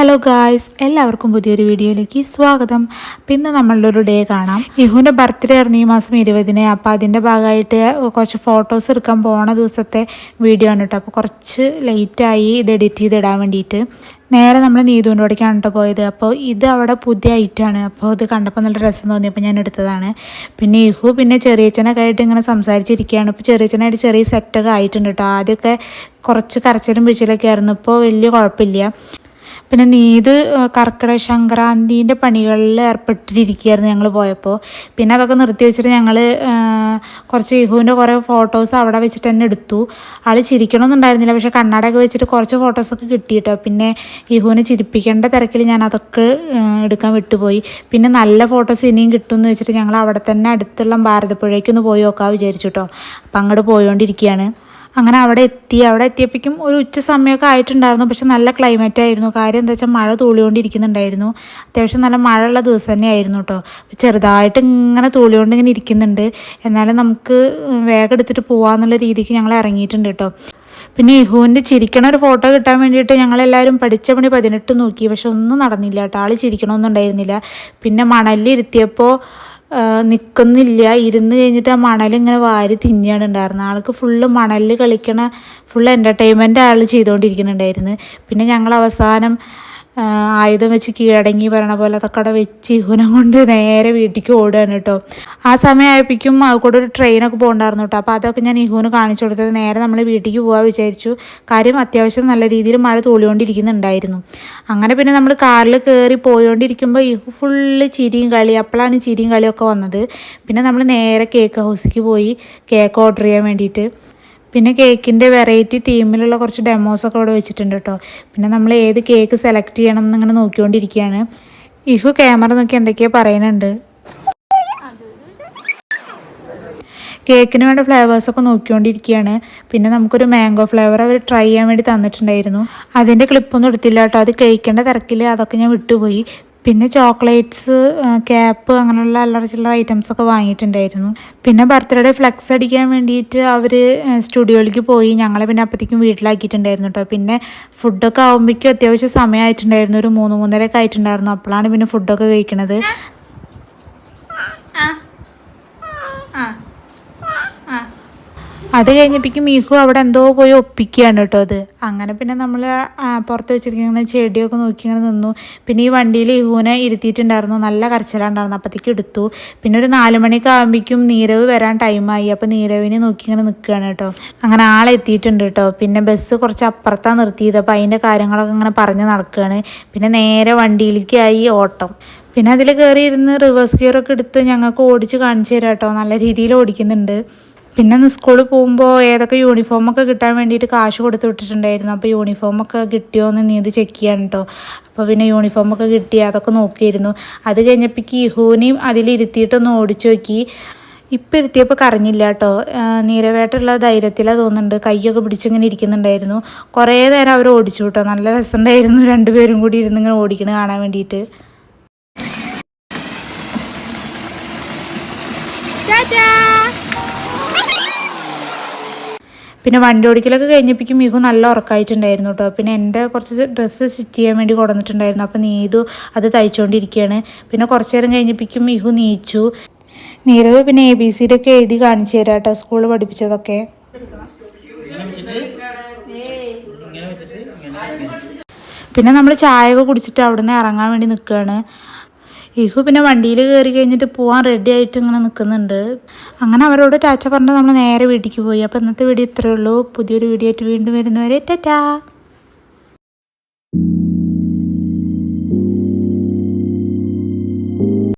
Hello guys എല്ലാവർക്കും പുതിയൊരു വീഡിയോയിലേക്ക് സ്വാഗതം. പിന്നെ നമ്മളുടെ ഒരു ഡേ കാണാം. ഇഹുവിന്റെ ബർത്ത്ഡേ ആയിരുന്നു ഈ മാസം ഇരുപതിന്. അപ്പോൾ അതിന്റെ ഭാഗമായിട്ട് കുറച്ച് ഫോട്ടോസ് എടുക്കാൻ പോണ ദിവസത്തെ വീഡിയോ ആണ് കേട്ടോ അപ്പോൾ കുറച്ച് ലേറ്റായി ഇത് എഡിറ്റ് ചെയ്തിടാൻ വേണ്ടിയിട്ട്. നേരെ നമ്മൾ നീതുവിന്റെ അവിടേക്കാണ് കേട്ടോ പോയത്. അപ്പോൾ ഇത് അവിടെ പുതിയ ഐറ്റാണ് അപ്പോൾ ഇത് കണ്ടപ്പോൾ നല്ല രസം തോന്നി. തോന്നിയപ്പോൾ ഞാൻ എടുത്തതാണ്. പിന്നെ ഇഹു പിന്നെ ചെറിയച്ചനൊക്കെ ആയിട്ട് ഇങ്ങനെ സംസാരിച്ചിരിക്കുകയാണ്. ഇപ്പോൾ ചെറിയച്ചനായിട്ട് ചെറിയ സെറ്റൊക്കെ ആയിട്ടുണ്ട് കേട്ടോ ആദ്യമൊക്കെ കുറച്ച് കരച്ചിലും പിടിച്ചിലൊക്കെ ആയിരുന്നു. ഇപ്പോൾ വലിയ കുഴപ്പമില്ല. പിന്നെ നീത് കർക്കിടക സംക്രാന്തിന്റെ പണികളിൽ ഏർപ്പെട്ടിരിക്കുകയായിരുന്നു ഞങ്ങൾ പോയപ്പോൾ പിന്നെ അതൊക്കെ നിർത്തി വെച്ചിട്ട് ഞങ്ങൾ കുറച്ച് ഇഹുവിന്റെ കുറേ ഫോട്ടോസ് അവിടെ വെച്ചിട്ട് തന്നെ എടുത്തു. ആൾ ചിരിക്കണമെന്നുണ്ടായിരുന്നില്ല പക്ഷേ കണ്ണാടൊക്കെ വെച്ചിട്ട് കുറച്ച് ഫോട്ടോസൊക്കെ കിട്ടി കേട്ടോ പിന്നെ ഇഹുവിനെ ചിരിപ്പിക്കേണ്ട തിരക്കിൽ ഞാൻ അതൊക്കെ എടുക്കാൻ വിട്ടുപോയി. പിന്നെ നല്ല ഫോട്ടോസ് ഇനിയും കിട്ടുമെന്ന് വെച്ചിട്ട് ഞങ്ങൾ അവിടെ തന്നെ അടുത്തുള്ള ഭാരതപ്പുഴയ്ക്കൊന്ന് പോയി നോക്കാൻ വിചാരിച്ചു കേട്ടോ അപ്പം അങ്ങോട്ട് പോയോണ്ടിരിക്കുകയാണ്. അങ്ങനെ അവിടെ എത്തി. അവിടെ എത്തിയപ്പോഴേക്കും ഒരു ഉച്ച സമയമൊക്കെ ആയിട്ടുണ്ടായിരുന്നു. പക്ഷെ നല്ല ക്ലൈമറ്റ് ആയിരുന്നു. കാര്യം എന്താ വെച്ചാൽ മഴ തൂളിയോണ്ടിരിക്കുന്നുണ്ടായിരുന്നു അത്യാവശ്യം നല്ല മഴയുള്ള ദിവസം തന്നെയായിരുന്നു കേട്ടോ. ചെറുതായിട്ട് ഇങ്ങനെ തൂളികൊണ്ട് ഇങ്ങനെ ഇരിക്കുന്നുണ്ട്. എന്നാലും നമുക്ക് വേഗം എടുത്തിട്ട് പോകാമെന്നുള്ള രീതിക്ക് ഞങ്ങൾ ഇറങ്ങിയിട്ടുണ്ട് കേട്ടോ. പിന്നെ ഇഹുവിന്റെ ചിരിക്കണ ഒരു ഫോട്ടോ കിട്ടാൻ വേണ്ടിയിട്ട് ഞങ്ങളെല്ലാവരും പഠിച്ച പണി പതിനെട്ട് നോക്കി. പക്ഷെ ഒന്നും നടന്നില്ല കേട്ടോ. ആൾ ചിരിക്കണമൊന്നും ഉണ്ടായിരുന്നില്ല പിന്നെ മണലിരുത്തിയപ്പോൾ നിൽക്കുന്നില്ല ഇരുന്ന് കഴിഞ്ഞിട്ട് ആ മണൽ ഇങ്ങനെ വാരി തിന്നിയാണ് ഉണ്ടായിരുന്നത്. ആൾക്ക് ഫുള്ള് മണലിൽ കളിക്കണ ഫുൾ എന്റർടൈൻമെന്റ് ആൾ ചെയ്തുകൊണ്ടിരിക്കുന്നുണ്ടായിരുന്നു പിന്നെ ഞങ്ങൾ അവസാനം ആയുധം വെച്ച് കീഴടങ്ങി പറയണ പോലെ അതൊക്കെ അവിടെ വെച്ച് ഇഹുനം കൊണ്ട് നേരെ വീട്ടിലേക്ക് ഓടുകയാണ് കേട്ടോ. ആ സമയമായപ്പോഴേക്കും കൂടെ ഒരു ട്രെയിനൊക്കെ പോകണ്ടായിരുന്നു കേട്ടോ. അപ്പോൾ അതൊക്കെ ഞാൻ ഇഹുവിന് കാണിച്ചു കൊടുത്തത് നേരെ നമ്മൾ വീട്ടിലേക്ക് പോകാൻ വിചാരിച്ചു. കാര്യം അത്യാവശ്യം നല്ല രീതിയിൽ മഴ തോളിക്കൊണ്ടിരിക്കുന്നുണ്ടായിരുന്നു അങ്ങനെ പിന്നെ നമ്മൾ കാറിൽ കയറി പോയോണ്ടിരിക്കുമ്പോൾ ഇഹു ഫുള്ള് ചിരിയും കളി അപ്പോഴാണ് ചിരിയും കളിയൊക്കെ വന്നത്. പിന്നെ നമ്മൾ നേരെ കേക്ക് ഹൗസിലേക്ക് പോയി കേക്ക് ഓർഡർ ചെയ്യാൻ വേണ്ടിയിട്ട്. പിന്നെ കേക്കിന്റെ വെറൈറ്റി തീമിലുള്ള കുറച്ച് ഡെമോസൊക്കെ അവിടെ വെച്ചിട്ടുണ്ട് കേട്ടോ പിന്നെ നമ്മൾ ഏത് കേക്ക് സെലക്ട് ചെയ്യണം എന്നിങ്ങനെ നോക്കിക്കൊണ്ടിരിക്കുകയാണ്. ഇഹു ക്യാമറ നോക്കി എന്തൊക്കെയോ പറയുന്നുണ്ട് കേക്കിന് വേണ്ട ഫ്ലേവേഴ്സൊക്കെ നോക്കിക്കൊണ്ടിരിക്കുകയാണ്. പിന്നെ നമുക്കൊരു മാംഗോ ഫ്ലേവർ അവർ ട്രൈ ചെയ്യാൻ വേണ്ടി തന്നിട്ടുണ്ടായിരുന്നു. അതിന്റെ ക്ലിപ്പൊന്നും എടുത്തില്ല കേട്ടോ അത് കഴിക്കേണ്ട തിരക്കിൽ അതൊക്കെ ഞാൻ വിട്ടുപോയി. പിന്നെ ചോക്ലേറ്റ്സ് ക്യാപ്പ് അങ്ങനെയുള്ള അല്ലറ ചില്ലറ ഐറ്റംസൊക്കെ വാങ്ങിയിട്ടുണ്ടായിരുന്നു. പിന്നെ ബർത്ത്ഡേ ഫ്ലെക്സ് അടിക്കാൻ വേണ്ടിയിട്ട് അവർ സ്റ്റുഡിയോയിലേക്ക് പോയി. ഞങ്ങളെ പിന്നെ അപ്പോഴത്തേക്കും വീട്ടിലാക്കിയിട്ടുണ്ടായിരുന്നു കേട്ടോ പിന്നെ ഫുഡൊക്കെ ആകുമ്പോഴേക്കും അത്യാവശ്യം സമയമായിട്ടുണ്ടായിരുന്നു. ഒരു മൂന്ന് മൂന്നരയൊക്കെ ആയിട്ടുണ്ടായിരുന്നു. അപ്പോഴാണ് പിന്നെ ഫുഡൊക്കെ കഴിക്കണത്. അത് കഴിഞ്ഞപ്പോഴേക്കും മീഹു അവിടെ എന്തോ പോയി ഒപ്പിക്കുകയാണ് കേട്ടോ അത്. അങ്ങനെ പിന്നെ നമ്മൾ പുറത്ത് വെച്ചിരിക്കുന്ന ചെടിയൊക്കെ നോക്കി ഇങ്ങനെ നിന്നു. പിന്നെ ഈ വണ്ടിയിൽ ഇഹുവിനെ ഇരുത്തിയിട്ടുണ്ടായിരുന്നു. നല്ല കരച്ചിലുണ്ടായിരുന്നു. അപ്പോഴത്തേക്ക് എടുത്തു. പിന്നെ ഒരു നാല് മണിയൊക്കെ ആകുമ്പോഴേക്കും നീരവ് വരാൻ ടൈമായി അപ്പോൾ നീരവിനെ നോക്കി ഇങ്ങനെ നിൽക്കുകയാണ് കേട്ടോ. അങ്ങനെ ആളെത്തിയിട്ടുണ്ട് കേട്ടോ. പിന്നെ ബസ് കുറച്ച് അപ്പുറത്താണ് നിർത്തിയത്. അപ്പോൾ അതിന്റെ കാര്യങ്ങളൊക്കെ ഇങ്ങനെ പറഞ്ഞ് നടക്കുകയാണ്. പിന്നെ നേരെ വണ്ടിയിലേക്കായി ഓട്ടം. പിന്നെ അതിൽ കയറി ഇരുന്ന് റിവേഴ്സ് ഗിയറൊക്കെ എടുത്ത് ഞങ്ങൾക്ക് ഓടിച്ച് കാണിച്ചു തരാം കേട്ടോ. നല്ല രീതിയിൽ ഓടിക്കുന്നുണ്ട്. പിന്നെ ഒന്ന് സ്കൂളിൽ പോകുമ്പോൾ ഏതൊക്കെ യൂണിഫോമൊക്കെ കിട്ടാൻ വേണ്ടിയിട്ട് കാശ് കൊടുത്തു വിട്ടിട്ടുണ്ടായിരുന്നു. അപ്പോൾ യൂണിഫോമൊക്കെ കിട്ടിയോ എന്ന് നീ ഇത് ചെക്ക് ചെയ്യാൻ കേട്ടോ അപ്പോൾ പിന്നെ യൂണിഫോമൊക്കെ കിട്ടി അതൊക്കെ നോക്കിയിരുന്നു. അത് കഴിഞ്ഞപ്പോൾ ഇഹൂനെയും അതിലിരുത്തിയിട്ടൊന്ന് ഓടിച്ചു നോക്കി. ഇപ്പം ഇരുത്തിയപ്പോൾ കരഞ്ഞില്ല കേട്ടോ നീരവേട്ടുള്ള ധൈര്യത്തിലാണ് തോന്നുന്നുണ്ട്. കൈയൊക്കെ പിടിച്ചിങ്ങനെ ഇരിക്കുന്നുണ്ടായിരുന്നു. കുറേ നേരം അവർ ഓടിച്ചു കേട്ടോ നല്ല രസമുണ്ടായിരുന്നു രണ്ടുപേരും കൂടി ഇരുന്ന് ഇങ്ങനെ ഓടിക്കണ കാണാൻ വേണ്ടിയിട്ട്. പിന്നെ വണ്ടി ഓടിക്കലൊക്കെ കഴിഞ്ഞപ്പോഴേക്കും മിഹു നല്ല ഉറക്കമായിട്ടുണ്ടായിരുന്നു കേട്ടോ. പിന്നെ എന്റെ കുറച്ച് ഡ്രസ്സ് സ്റ്റിച്ച് ചെയ്യാൻ വേണ്ടി കൊടുത്തിട്ടുണ്ടായിരുന്നു അപ്പോൾ നീതു അത് തയ്ച്ചുകൊണ്ടിരിക്കുകയാണ്. പിന്നെ കുറച്ച് നേരം കഴിഞ്ഞപ്പോഴേക്കും മിഹു നീച്ചു. നീരവ് പിന്നെ എ ബി സിയുടെ ഒക്കെ എഴുതി കാണിച്ചു തരാം കേട്ടോ സ്കൂളിൽ പഠിപ്പിച്ചതൊക്കെ. പിന്നെ നമ്മൾ ചായ ഒക്കെ കുടിച്ചിട്ട് അവിടെ നിന്ന് ഇറങ്ങാൻ വേണ്ടി നിൽക്കുകയാണ്. ഇഹു പിന്നെ വണ്ടിയിൽ കയറി കഴിഞ്ഞിട്ട് പോകാൻ റെഡി ആയിട്ട് ഇങ്ങനെ നിൽക്കുന്നുണ്ട് അങ്ങനെ അവരോട് ടാറ്റ പറഞ്ഞ് നമ്മൾ നേരെ വീട്ടിലേക്ക് പോയി. അപ്പോൾ ഇന്നത്തെ വീഡിയോ ഇത്രയേ ഉള്ളൂ. പുതിയൊരു വീഡിയോ ആയിട്ട് വീണ്ടും വരുന്നവരെ ടാറ്റാ!